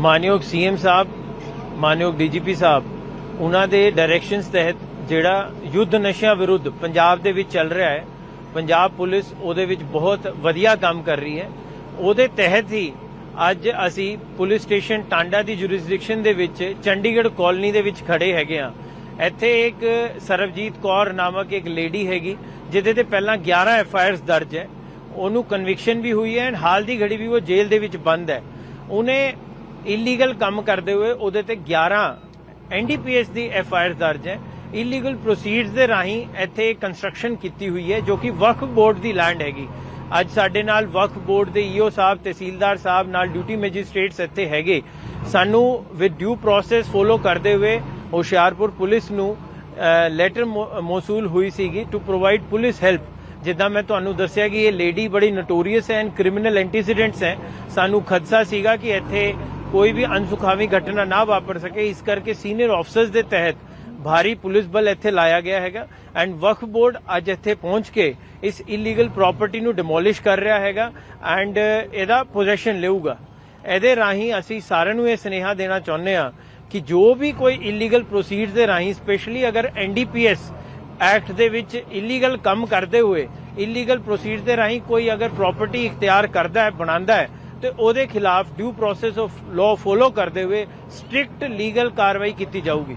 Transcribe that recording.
ਮਾਨਯੋਗ ਸੀਐਮ ਸਾਹਿਬ, ਮਾਨਯੋਗ ਡੀਜੀਪੀ ਸਾਹਿਬ, ਉਹਨਾਂ ਦੇ ਡਾਇਰੈਕਸ਼ਨਸ ਤਹਿਤ ਜਿਹੜਾ ਯੁੱਧ ਨਸ਼ਿਆਂ ਵਿਰੁੱਧ ਪੰਜਾਬ ਦੇ ਵਿੱਚ ਚੱਲ ਰਿਹਾ ਹੈ, ਪੰਜਾਬ ਪੁਲਿਸ ਉਹਦੇ ਵਿੱਚ ਬਹੁਤ ਵਧੀਆ ਕੰਮ ਕਰ ਰਹੀ ਹੈ। ਉਹਦੇ ਤਹਿਤ ਹੀ ਅੱਜ ਅਸੀਂ ਪੁਲਿਸ ਸਟੇਸ਼ਨ ਟਾਂਡਾ ਦੀ ਜੁਰਿਸਡਿਕਸ਼ਨ ਦੇ ਵਿੱਚ ਚੰਡੀਗੜ੍ਹ ਕਾਲੋਨੀ ਦੇ ਵਿੱਚ ਖੜੇ ਹੈਗੇ ਆ ਇੱਥੇ ਇੱਕ ਸਰਬਜੀਤ ਕੌਰ ਨਾਮਕ ਇੱਕ ਲੇਡੀ ਹੈਗੀ, ਜਿਹਦੇ ਤੇ ਪਹਿਲਾਂ 11 ਐਫ ਆਈਆਰਸ ਦਰਜ ਹੈ। ਉਹਨੂੰ ਕਨਵਿਕਸ਼ਨ ਵੀ ਹੋਈ ਹੈ ਐਂਡ ਹਾਲ ਦੀ ਘੜੀ ਵੀ ਉਹ ਜੇਲ੍ਹ ਦੇ ਵਿੱਚ ਬੰਦ ਹੈ। ਉਹਨੇ ਇਲੀਗਲ ਕੰਮ ਕਰਦੇ ਹੋਏ ਉਹਦੇ ਤੇ 11 ਐਨਡੀਪੀਐਸ ਦੀ ਐਫ ਆਈ ਆਰ ਦਰਜ ਹੈ। ਇਲੀਗਲ ਪ੍ਰੋਸੀਡਸ ਦੇ ਰਾਹੀਂ ਇੱਥੇ ਕੰਸਟਰਕਸ਼ਨ ਕੀਤੀ ਹੋਈ ਹੈ, ਜੋ ਕਿ ਵਕਫ ਬੋਰਡ ਦੀ ਲੈਂਡ ਹੈਗੀ। ਅੱਜ ਸਾਡੇ ਨਾਲ ਵਕਫ ਬੋਰਡ ਦੇ ਈਓ ਸਾਹਿਬ, ਤਹਿਸੀਲਦਾਰ ਸਾਹਿਬ, ਨਾਲ ਡਿਊਟੀ ਮੈਜਿਸਟ੍ਰੇਟਸ ਇੱਥੇ ਹੈਗੇ। ਸਾਨੂੰ ਵਿਦ ਡਿਊ ਪ੍ਰੋਸੈਸ ਫੋਲੋ ਕਰਦੇ ਹੋਏ ਹੁਸ਼ਿਆਰਪੁਰ ਪੁਲਿਸ ਨੂੰ ਲੈਟਰ ਮੌਸੂਲ ਹੋਈ ਸੀਗੀ ਟੂ ਪ੍ਰੋਵਾਈਡ ਪੁਲਿਸ ਹੈਲਪ ਜਿੱਦਾਂ ਮੈਂ ਤੁਹਾਨੂੰ ਦੱਸਿਆ ਕਿ ਇਹ ਲੇਡੀ ਬੜੀ ਨੋਟੋਰੀਅਸ ਹੈ ਐਂਡ ਕ੍ਰਿਮੀਨਲ ਐਂਟੀਸੀਡੈਂਟਸ ਹੈ। ਸਾਨੂੰ ਖਦਸ਼ਾ ਸੀਗਾ ਕਿ ਇੱਥੇ ਕੋਈ ਵੀ ਅਨਸੁਖਾਵੀ ਘਟਨਾ ਨਾ ਵਾਪਰ ਸਕੇ, ਇਸ ਕਰਕੇ ਸੀਨੀਅਰ ਆਫਸਰਸ ਦੇ ਤਹਿਤ ਭਾਰੀ ਪੁਲਿਸ ਬਲ ਇੱਥੇ ਲਾਇਆ ਗਿਆ ਹੈਗਾ ਐਂਡ ਵਕਫ ਬੋਰਡ ਅੱਜ ਇੱਥੇ ਪਹੁੰਚ ਕੇ ਇਸ ਇਲੀਗਲ ਪ੍ਰਾਪਰਟੀ ਨੂੰ ਡਿਮੋਲਿਸ਼ ਕਰ ਰਿਹਾ ਹੈਗਾ ਐਂਡ ਇਹਦਾ ਪੋਜੈਸ਼ਨ ਲਊਗਾ। ਇਹਦੇ ਰਾਹੀਂ ਅਸੀਂ ਸਾਰਿਆਂ ਨੂੰ ਇਹ ਸੁਨੇਹਾ ਦੇਣਾ ਚਾਹੁੰਦੇ ਆ ਕਿ ਜੋ ਵੀ ਕੋਈ ਇਲੀਗਲ ਪ੍ਰੋਸੀਡਸ ਦੇ ਰਾਹੀਂ ਸਪੈਸ਼ਲੀ ਅਗਰ ਐਨਡੀਪੀਐਸ ਐਕਟ ਦੇ ਵਿੱਚ ਇਲੀਗਲ ਕੰਮ ਕਰਦੇ ਹੋਏ ਇਲੀਗਲ ਪ੍ਰੋਸੀਡ ਦੇ ਰਾਹੀਂ ਕੋਈ ਅਗਰ ਪ੍ਰਾਪਰਟੀ ਇਖਤਿਆਰ ਕਰਦਾ ਹੈ, ਬਣਾਉਂਦਾ ਹੈ ਤੇ ਉਹਦੇ ਖਿਲਾਫ due process of law follow ਕਰਦੇ ਹੋਏ ਸਟ੍ਰਿਕਟ ਲੀਗਲ ਕਾਰਵਾਈ ਕੀਤੀ ਜਾਊਗੀ।